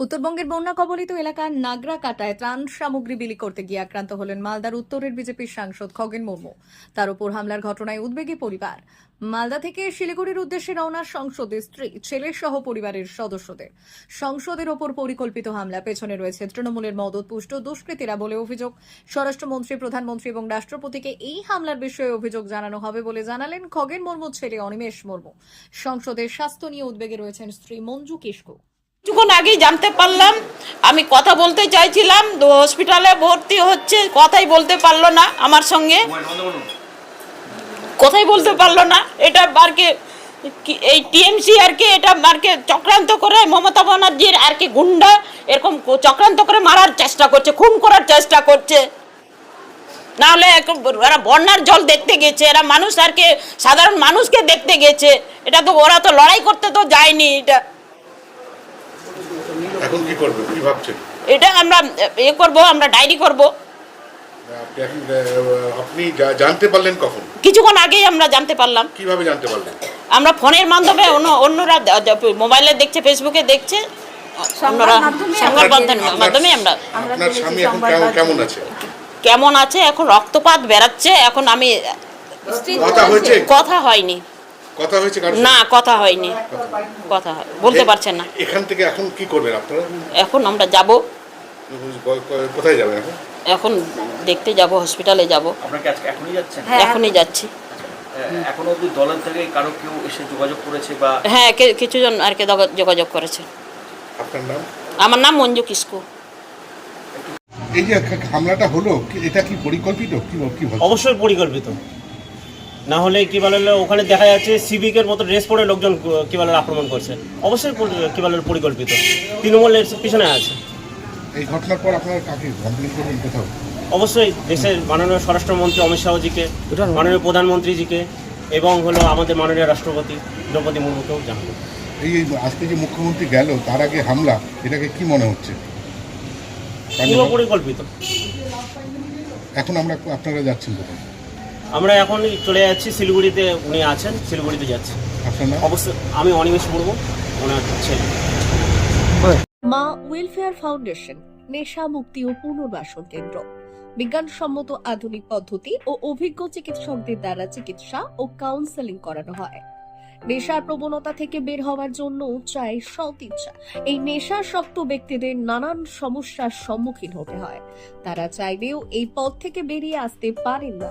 উত্তরবঙ্গের বন্যা কবলিত এলাকার নাগরা কাটায় ত্রাণ সামগ্রী বিলি করতে গিয়ে আক্রান্ত হলেন মালদার উত্তরের বিজেপির সাংসদ খগেন মুর্মু। তার উপর হামলার ঘটনায় উদ্বেগে পরিবার। মালদা থেকে শিলিগুড়ির উদ্দেশ্যে রওনা সংসদের স্ত্রী, ছেলে সহ পরিবারের সদস্যদের। সংসদের ওপর পরিকল্পিত হামলা, পেছনে রয়েছে তৃণমূলের মদতপুষ্ট দুষ্কৃতীরা বলে অভিযোগ। স্বরাষ্ট্রমন্ত্রী, প্রধানমন্ত্রী এবং রাষ্ট্রপতিকে এই হামলার বিষয়ে অভিযোগ জানানো হবে বলে জানালেন খগেন মুর্মুর ছেলে অনিমেষ মুর্মু। সংসদের স্বাস্থ্য নিয়ে উদ্বেগে রয়েছেন স্ত্রী মঞ্জু কিসকু কিছুক্ষণ আগেই জানতে পারলাম আমি কথা বলতে চাইছিলাম হসপিটালে ভর্তি হচ্ছে কথাই বলতে পারল না আমার সঙ্গে। কথাই বলতে পারল না। এটা আর কি কি- এই টিএমসি আর কি এটা আর কি চক্রান্ত করে মমতা ব্যানার্জির আর কি গুন্ডা এরকম চক্রান্ত করে মারার চেষ্টা করছে খুন করার চেষ্টা করছে। নাহলে এরা বন্যার জল দেখতে গেছে এরা মানুষ আর কি সাধারণ মানুষকে দেখতে গেছে। এটা তো ওরা তো লড়াই করতে তো যায়নি এটা এখন কি করবেন? কি ভাবছেন? এটা আমরা এ করব আমরা ডায়েরি করব। আপনি জানতে পারলেন কখন? কিছুক্ষণ আগেই আমরা জানতে পারলাম। কীভাবে জানতে পারলেন? আমরা ফোনের মাধ্যমে অন্য অন্যরা মোবাইলে দেখছে ফেসবুকে দেখছে অন্যরা সংবাদ মাধ্যমে- আমরা আপনার স্বামী এখন কেমন- কেমন আছে? কেমন আছে? এখন রক্তপাত বেরাচ্ছে এখন আমি কথা হয়েছে? কথা হয়নি। কথা হয়েছে না কথা হয়নি। কথা হয় বলতে পারছেন না। এখান থেকে এখন কি করবেন আপনারা? এখন আমরা যাব। ক- ক- কোথায় যাবেন এখন? এখন দেখতে যাব হসপিটালে যাব। আপনার আজকে এখনই যাচ্ছেন? এখনই যাচ্ছি। আহ, এখনও অব্দি দলের থেকে কারও কেউ এসে যোগাযোগ করেছে বা হ্যাঁ কে- কিছুজন আর কি দগ- যোগাযোগ করেছে। আপনার নাম? আমার নাম মঞ্জু কিসকু। এই যে হামলাটা হলো কি- এটা কি পরিকল্পিত? কি কি ভাবছেন? অবশ্যই পরিকল্পিত। না হলে কি বলে ওখানে দেখা যাচ্ছে সিভিকের মতো ড্রেস পরে লোকজন ক- বলে আক্রমণ করছে। অবশ্যই কি বলে পরিকল্পিত। তৃণমূলের পিছনে আছে। এই ঘটনার পর আপনারা কাকে কমপ্লেন করবেন কোথাও? অবশ্যই দেশের মাননীয় স্বরাষ্ট্রমন্ত্রী অমিত শাহজিকে মাননীয় প্রধানমন্ত্রীজিকে এবং হলো আমাদের মাননীয় রাষ্ট্রপতি দ্রৌপদী মুর্মুকেও জানাব। এই আজকে যে মুখ্যমন্ত্রী গেল তার আগে হামলা এটাকে কি মনে হচ্ছে? পুরো পরিকল্পিত। এখন আমরা আপনারা যাচ্ছেন কোথায়? আমরা এখন চলে যাচ্ছি শিলিগুড়িতে উনি আছেন শিলিগুড়িতে যাচ্ছি অবশ্যই আমি অনিমেষ মুর্মু ওনার ছেলে। মা ওয়েলফেয়ার ফাউন্ডেশন নেশা মুক্তি ও পুনর্বাসন কেন্দ্র। বিজ্ঞানসম্মত আধুনিক পদ্ধতি ও অভিজ্ঞ চিকিৎসকদের দ্বারা চিকিৎসা ও কাউন্সেলিং করানো হয়। নেশার প্রবণতা থেকে বের হওয়ার জন্য চাই সৎ ইচ্ছা এই নেশাসক্ত ব্যক্তিদের নানান সমস্যার সম্মুখীন হতে হয়। তারা চাইলেও এই পথ থেকে বেরিয়ে আসতে পারেন না।